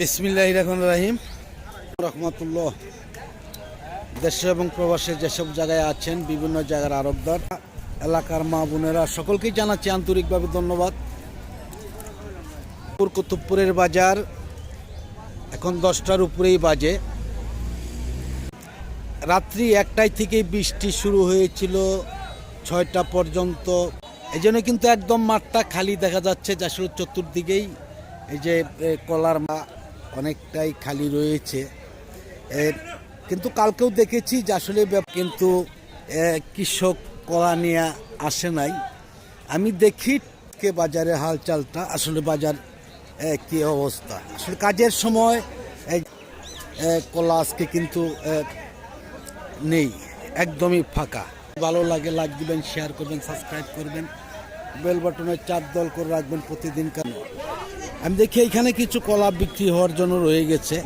বিসমিল্লাহ রহমান রাহিম। রহমতুল্লাহ। দেশে এবং প্রবাসে যেসব জায়গায় আছেন, বিভিন্ন জায়গার আরবদার, এলাকার মা বোনেরা, সকলকেই জানাচ্ছি আন্তরিকভাবে ধন্যবাদ। পুর কুতুবপুরের বাজার এখন দশটার উপরেই বাজে। রাত্রি একটাই থেকেই বৃষ্টি শুরু হয়েছিল ছয়টা পর্যন্ত। এই জন্য কিন্তু একদম মাঠটা খালি দেখা যাচ্ছে, যা আসলে চতুর্দিকেই এই যে কলার মা অনেকটাই খালি রয়েছে। কিন্তু কালকেও দেখেছি যে আসলে কিন্তু কৃষক কলা নিয়ে আসে নাই। আমি দেখি কে বাজারে হালচালটা, আসলে বাজার কি অবস্থা। আসলে কাজের সময় কলা আজকে কিন্তু নেই, একদমই ফাঁকা। ভালো লাগে লাইক দিবেন শেয়ার করবেন সাবস্ক্রাইব করবেন। বেল বাটনে চার দল করে রাখবেন প্রতিদিন কেন আমি দেখি এখানে কিছু কলা বিক্রি হওয়ার জন্য রয়ে গেছে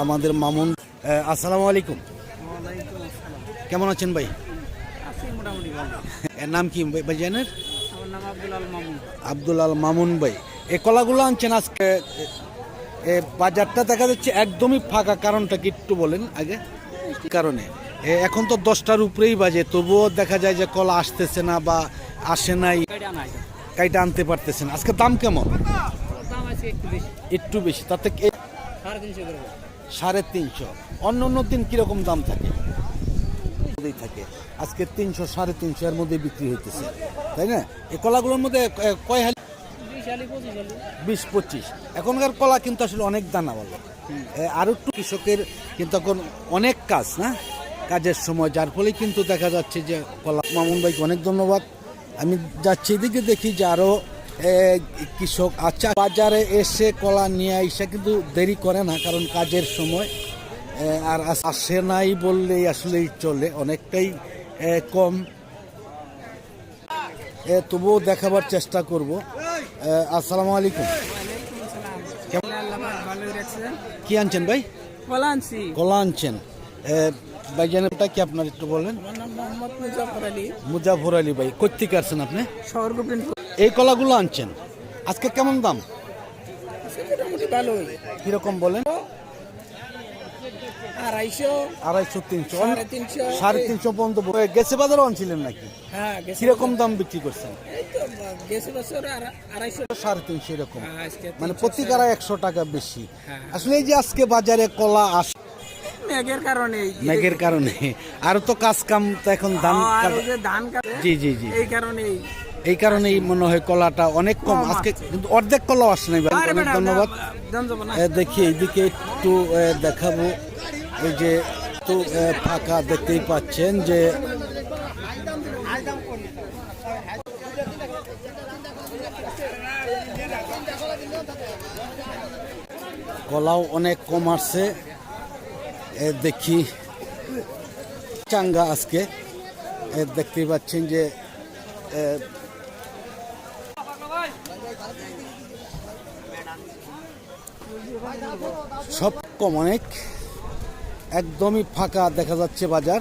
আমাদের মামুন। আসসালামু আলাইকুম। কেমন আছেন ভাই? মোটামুটি এর নাম কি ভাই- ভাইজানের আব্দুল আল মামুন। ভাই। এ কলাগুলো আনছেন আজকে এ, বাজারটা দেখা যাচ্ছে একদমই ফাঁকা কারণটা কি একটু বলেন আগে। কারণে? এখন তো দশটার উপরেই বাজে তবুও দেখা যায় যে কলা আসতেছে না বা আসে নাই কাইটা আনতে পারতেছেন। আজকে দাম কেমন? একটু বেশি। একটু বেশি তাতে কি- সাড়ে তিনশো অন্য অন্য দিন কীরকম দাম থাকে? থাকে। আজকে তিনশো সাড়ে তিনশো এর মধ্যে বিক্রি হইতেছে তাই না? এই কলাগুলোর মধ্যে কয় হালি? বিশ পঁচিশ আলি বিশ পঁচিশ। এখনকার কলা কিন্তু আসলে অনেক দানা বলো আর একটু কৃষকের কিন্তু এখন অনেক কাজ না? কাজের সময় যার ফলে কিন্তু দেখা যাচ্ছে যে কলা মামুন ভাইকে অনেক ধন্যবাদ। আমি যাচ্ছি এদিকে দেখি যে আরও কৃষক আচ্ছা বাজারে এসে কলা নিয়ে এসে কিন্তু দেরি করে না কারণ কাজের সময় আর আস- নাই বললেই আসলেই চলে অনেকটাই কম। তবুও দেখাবার চেষ্টা করব। আসসালামু আলাইকুম। কি আনছেন ভাই? বলা আনছি। কলা আনছেন। এ, ভাইজানেরটা কি আপনার একটু বলেন? আমার নাম মোহাম্মদ মুজাফর আলী। মুজাফর আলী ভাই কোথেকে আসছেন আপনি? শহর গোবিন্দপুর। এই কলাগুলো আনছেন। আজকে কেমন দাম? মোটামুটি ভালোই। কীরকম বলেন? আড়াইশো আড়াইশো তিনশো। সাড়ে তিনশো। সাড়ে তিনশো পর্যন্ত গেছে বাজারও আনছিলেন নাকি? হ্যাঁ কীরকম দাম বিক্রি করছেন? সাড়ে তিনশো এরকম। হ্যাঁ, মানে প্রতি কারা একশো টাকা বেশি। হ্যাঁ। আসলে এই যে আজকে বাজারে কলা আস মেঘের কারণে। মেঘের কারণে। আরও তো কাজ কাম তো এখন ধান ধান জি জি জি। এই কারণেই। এই কারণেই মনে হয় কলাটা অনেক কম। আজকে কিন্তু অর্ধেক কলাও আসে নাই অনেক ধন্যবাদ। দেখি এইদিকে একটু দেখাবো। এই যে একটু ফাঁকা দেখতেই পাচ্ছেন যে কলাও অনেক কম আসছে। দেখি। চাঙ্গা আজকে। এ, দেখতেই পাচ্ছেন যে সব কম অনেক। একদমই ফাঁকা দেখা যাচ্ছে বাজার।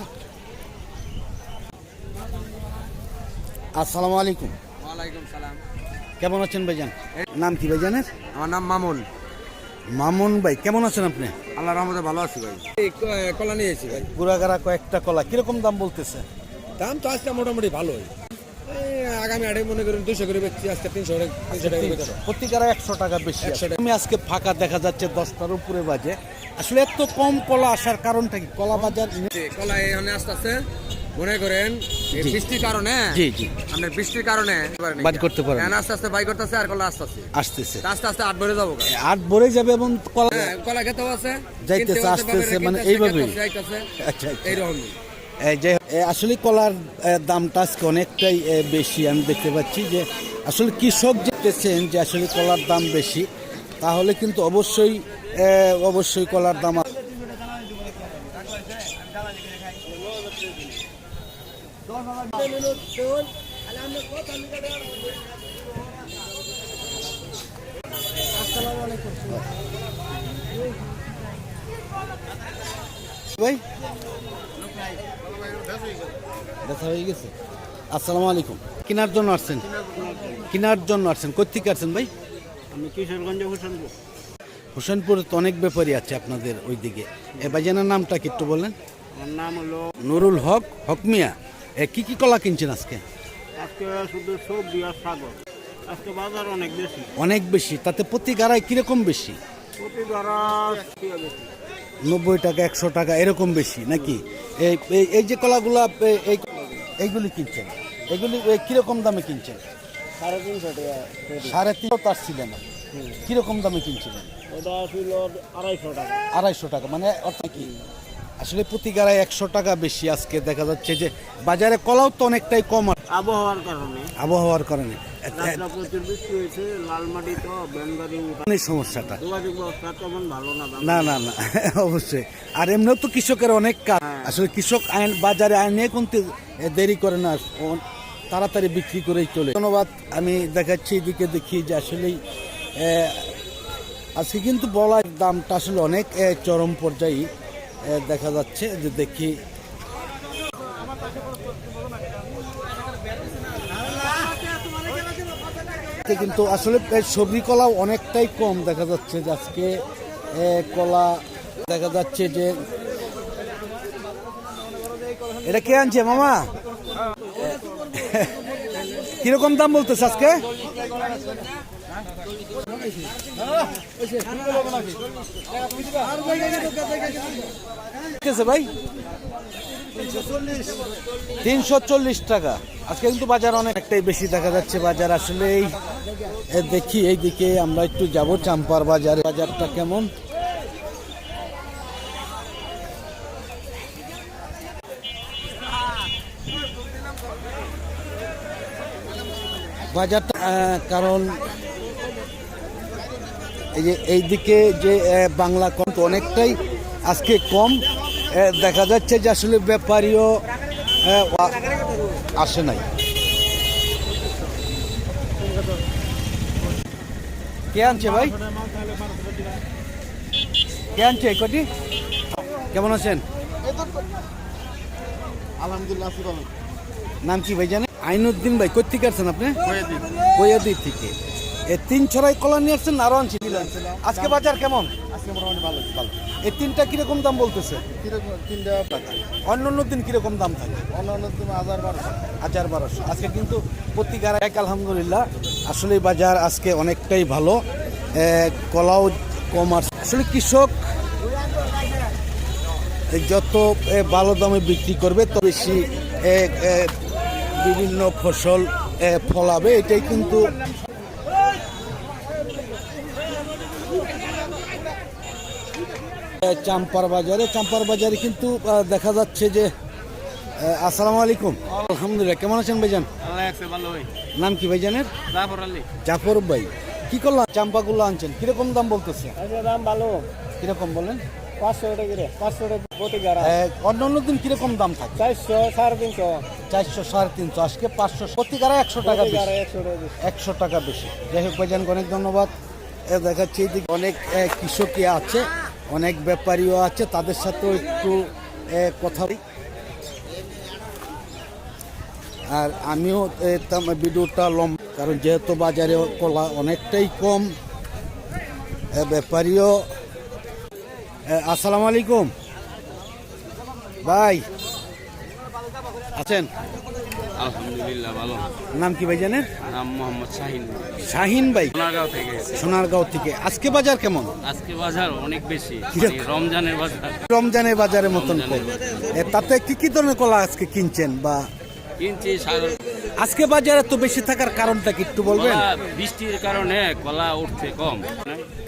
আসসালামু আলাইকুম। ওয়ালাইকুম সালাম। কেমন আছেন ভাইজান? নাম কি ভাইজানের? আমার নাম মামুন। মামুন ভাই কেমন আছেন আপনি? আল্লাহ রহমতে ভালো আছি ভাই। কলা নিয়ে নিয়েছি ভাই। গুড়াগাড়া কয়েকটা কলা কীরকম দাম বলতেছে? দাম তো আজকে মোটামুটি ভালোই এই আগামী আড়াই মনে করেন দুশো করে বেচছি আজকে তিনশো তিনশো টাকা করে প্রতিকারা একশো টাকা বেশি 100 আমি আজকে ফাঁকা দেখা যাচ্ছে দশটার উপরে বাজে। আসলে এত কম কলা আসার কারণটা কি? কলা বাজার কলা এখানে আস্তে আস্তে মনে করেন এই জি। বৃষ্টির কারণে জি জি আপনার বৃষ্টির কারণে বাদ করতে পারেন না। আস্তে আস্তে বাই করতেছে আর কলা আস্তে আস্তে আসতেছে আস্তে আস্তে আট ভরে যাব গা। আট ভরে যাবে এবং কলা হ্যাঁ, কলা খেতেও আছে যাইতেছে, কিনতেও আছে, আসতেছে, মানে কিনতেছে, এইভাবেই। খেতেছে, যাইতেছে, আচ্ছা আচ্ছা এইরকমই এই যে এ, আসলে কলার এ, দামটা আজকে অনেকটাই এ, বেশি আমি দেখতে পাচ্ছি যে আসলে কৃষক যেতেছেন যে আসলে কলার দাম বেশি তাহলে কিন্তু অবশ্যই এ, অবশ্যই কলার দাম আ- ভাই। ব্যথা হয়ে গেছে? আসসালামু আলাইকুম। কেনার জন্য আসছেন? কেনার জন্য আসছেন। কোথেকে আসছেন ভাই? আমি কিশোরগঞ্জে হোসেনপুর। হোসেনপুরে তো অনেক ব্যাপারী আছে আপনাদের ওইদিকে। এ ভাইজানের নামটা কি একটু বলেন? আমার নাম হলো নুরুল হক হকমিয়া এ কি কি কলা কিনছেন আজকে? আজকে শুধু সবজি আর সাগর আজকে বাজার অনেক বেশি। অনেক বেশি তাতে প্রতি গাড়ায় কীরকম বেশি? প্রতি ধরা নব্বই টাকা একশো টাকা এরকম বেশি নাকি? এই এই- যে কলাগুলা এই এইগুলি কিনছেন? এগুলি কীরকম দামে কিনছেন? সাড়ে তিনশো টাকা সাড়ে তিনশো তার ছিলেন কীরকম দামে কিনছিলেন? ওটা ছিল আড়াইশো টাকা। আড়াইশো টাকা মানে অর্থাৎ কি? আসলে প্রতি গাড়ায় একশো টাকা বেশি আজকে দেখা যাচ্ছে যে বাজারে কলাও তো অনেকটাই কম আবহাওয়ার কারণে। আবহাওয়ার কারণে। প্রচুর বৃষ্টি হয়েছে লালমাটি তো ব্যানগাড়ি সমস্যাটা। যোগাযোগ ব্যবস্থা তেমন ভালো না না না না অবশ্যই। আর এমনিও তো কৃষকের অনেক কাজ। আসলে কৃষক আইন বাজারে আইন কিন্তু দেরি করে না তাড়াতাড়ি বিক্রি করেই চলে। ধন্যবাদ। আমি দেখাচ্ছি এদিকে দেখি যে আসলেই আজকে কিন্তু বলার দামটা আসলে অনেক চরম পর্যায়ে। দেখা যাচ্ছে যে দেখি। কিন্তু আসলে সবজি কলাও অনেকটাই কম দেখা যাচ্ছে যে আজকে কলা দেখা যাচ্ছে যে এটা কে আনছে মামা? কীরকম দাম বলতেছে আজকে? ভাই? তিনশো চল্লিশ টাকা। আজকে কিন্তু বাজার অনেকটাই বেশি দেখা যাচ্ছে। বাজার আসলে এই দেখি, এইদিকে আমরা একটু যাব চাম্পার বাজারে। বাজারটা কেমন? বাজারটা কারণ এই যে এইদিকে যে বাংলা কম তো অনেকটাই আজকে কম। দেখা যাচ্ছে যে আসলে ব্যাপারীও আসে নাই। কে আনছে ভাই? কে আনছে এই কটি? কেমন আছেন? আলহামদুলিল্লাহ নাম কি ভাই জানেন? আইনুদ্দিন ভাই কোথেকে আসছেন আপনি? কইয়াদি থেকে। তিন ছড়াই কলা নিয়ে আসছেন আরও আনছি আজকে বাজার কেমন? আজকে মোটামুটি ভালো ভালো। এই তিনটা কীরকম দাম বলতেছে? তিনটা টাকা অন্য অন্য দিন কীরকম দাম থাকে? অন্য অন্য তুমি হাজার বারোশো। হাজার বারোশো। আজকে কিন্তু প্রতি গাড়া এক আলহামদুলিল্লাহ। আসলে বাজার আজকে অনেকটাই ভালো। কলাও কম আসলে কৃষক যত ভালো দামে বিক্রি করবে তো বেশি বিভিন্ন ফসল ফলাবে। এটাই কিন্তু চাম্পার বাজারে চাম্পার বাজারে কিন্তু দেখা যাচ্ছে যে আসসালামু আলাইকুম। আলহামদুলিল্লাহ কেমন আছেন ভাইজান? নাম কি ভাইজানের? জাফর আলী। জাফর ভাই কি করলাম চাম্পাগুলো আনছেন কীরকম দাম বলতেছে? আচ্ছা দাম ভালো। কীরকম বলেন? পাঁচশো টাকা পাঁচশো টাকা প্রতি গাড়া। এ, অন্য অন্য দিন কীরকম দাম থাকে? চারশো সাড়ে তিনশো। চারশো সাড়ে তিনশো আজকে পাঁচশো প্রতি গাড়া একশো টাকা একশো টাকা বেশি। যাই হোক ভাইজানকে অনেক ধন্যবাদ। দেখাচ্ছি এদিকে অনেক কৃষকই আছে। অনেক ব্যাপারীও আছে, তাদের সাথেও একটু কথা। আর আমিও ভিডিওটা লম কারণ যেহেতু বাজারে কলা অনেকটাই কম ব্যাপারীও আসসালামু আলাইকুম ভাই, আছেন আলহামদুলিল্লাহ ভালো। নাম কি ভাই জানেন নাম মোহাম্মদ শাহিন। শাহিন ভাই। সোনারগাঁও থেকে। সোনারগাঁও থেকে। আজকে বাজার কেমন? আজকে বাজার অনেক বেশি? মানে রমজানের বাজার। রমজানের বাজারের মতন তাতে কি কি ধরনের কলা আজকে কিনছেন বা কিনছি সাগর আজকে বাজারে তো বেশি থাকার কারণটা কি একটু বলবেন? বৃষ্টির কারণে কলা উঠছে কম।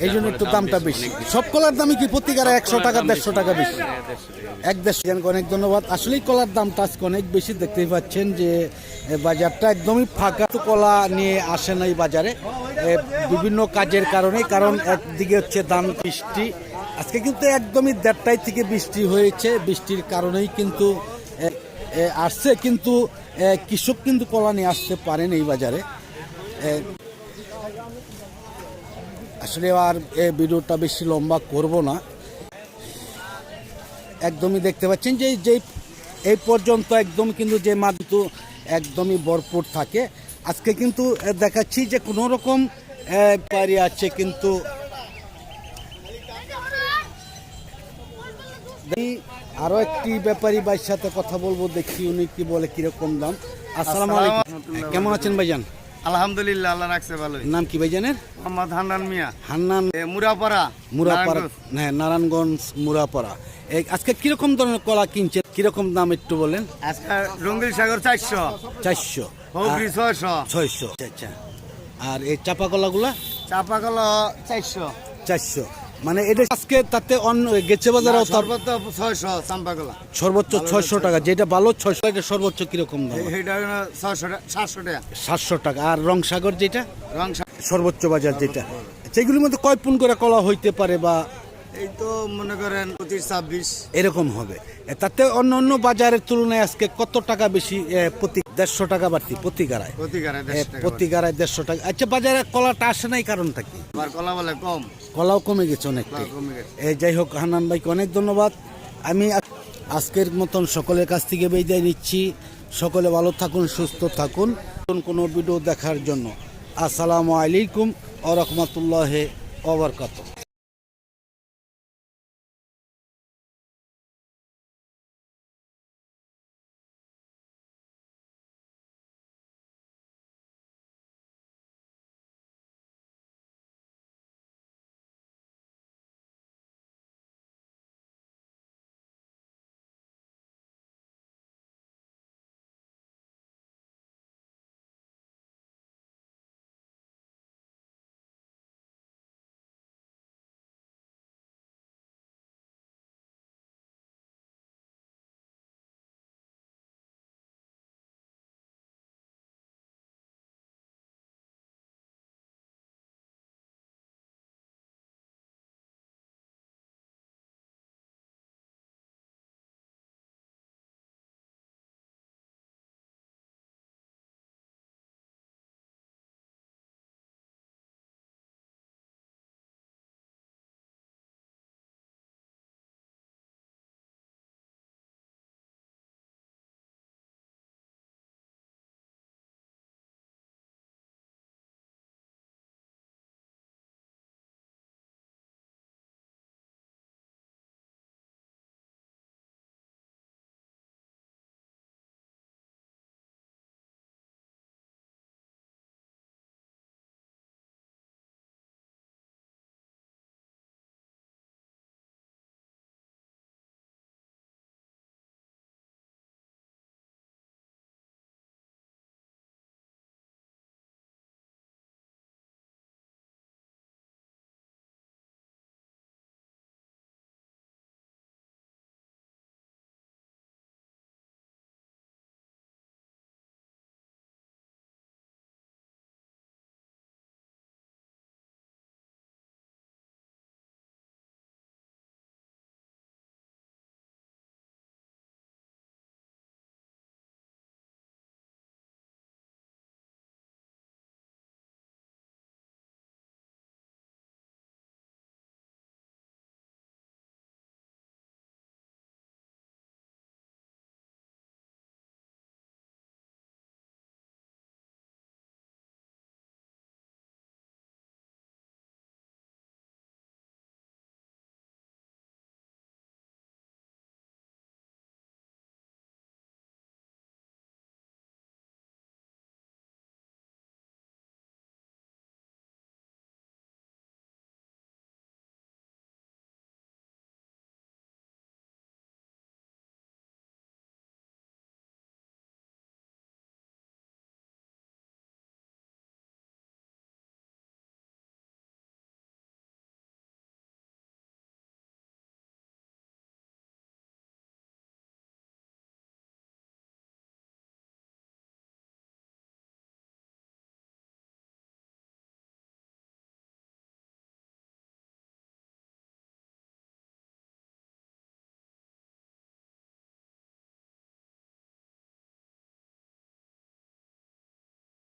এই জন্য একটু দামটা বেশি। সব কলার দামই কি প্রতি গাড়া একশো টাকা দেড়শো টাকা বেশি? এক দেড়শো জনকে অনেক ধন্যবাদ। আসলেই কলার দামটা আজকে অনেক বেশি দেখতেই পাচ্ছেন যে বাজারটা একদমই ফাঁকা। তো কলা নিয়ে আসে না এই বাজারে বিভিন্ন কাজের কারণে কারণ একদিকে হচ্ছে দাম বৃষ্টি। আজকে কিন্তু একদমই দেড়টাই থেকে বৃষ্টি হয়েছে। বৃষ্টির কারণেই কিন্তু আসছে, কিন্তু কৃষক কিন্তু কলানি আসতে পারেন এই বাজারে। আসলে আর ভিডিওটা বেশি লম্বা করব না। একদমই দেখতে পাচ্ছেন যে যে, এই পর্যন্ত একদম কিন্তু যে মাটিতে একদমই ভরপুর থাকে। আজকে কিন্তু দেখাচ্ছি যে কোনো রকম পারি আছে কিন্তু আরও একটি ব্যাপারী ভাইয়ের সাথে কথা বলব দেখি উনি কি বলে কীরকম দাম। আসসালামু আলাইকুম। কেমন আছেন ভাইজান? আলহামদুলিল্লাহ আল্লাহ রাখছে নাম কি ভাইজানের? মোহাম্মদ হান্নান মিয়া। হান্নান মুরাপাড়া মুরাপাড়া। হ্যাঁ নারায়ণগঞ্জ মুরাপাড়া। এই আজকে কীরকম ধরনের কলা কিনছে? কীরকম দাম একটু বলেন। আজকে রঙ্গিল সাগর চারশো। চারশো। ছয়শো। ছয়শো আচ্ছা আচ্ছা। আর এই চাপা কলাগুলা চাপা কলো চারশো। চারশো। মানে এটা আজকে তাতে অন্য গেছে বাজারেও সর্বোচ্চ ছয়শো সর্বোচ্চ ছয়শো টাকা যেটা ভালো ছয়শো টাকা সর্বোচ্চ কীরকম দাম? ছয়শো সাতশো টাকা। সাতশো টাকা। আর রং সাগর যেটা? রং সা- সর্বোচ্চ বাজার যেটা। সেগুলির মধ্যে কয় পুন করে কলা হইতে পারে বা এই তো মনে করেন পঁচিশ ছাব্বিশ। এরকম হবে। তাতে অন্য অন্য বাজারের তুলনায় আজকে কত টাকা বেশি প্রতি দেড়শো টাকা বাড়তি প্রতি গাড়ায়? প্রতি গাড়ায় দেড়শো টাকা আচ্ছা বাজারে কলাটা আসে নাই কারণটা কি? কলা বলে কম। কলাও কমে গেছে। এই যাই হোক হান্নান ভাইকে অনেক ধন্যবাদ। আমি আজকের মতন সকলের কাছ থেকে বিদায় নিচ্ছি। সকলে ভালো থাকুন সুস্থ থাকুন। নতুন কোনো ভিডিও দেখার জন্য আসসালামু আলাইকুম আ রহমতুল্লাহ ওবরকাত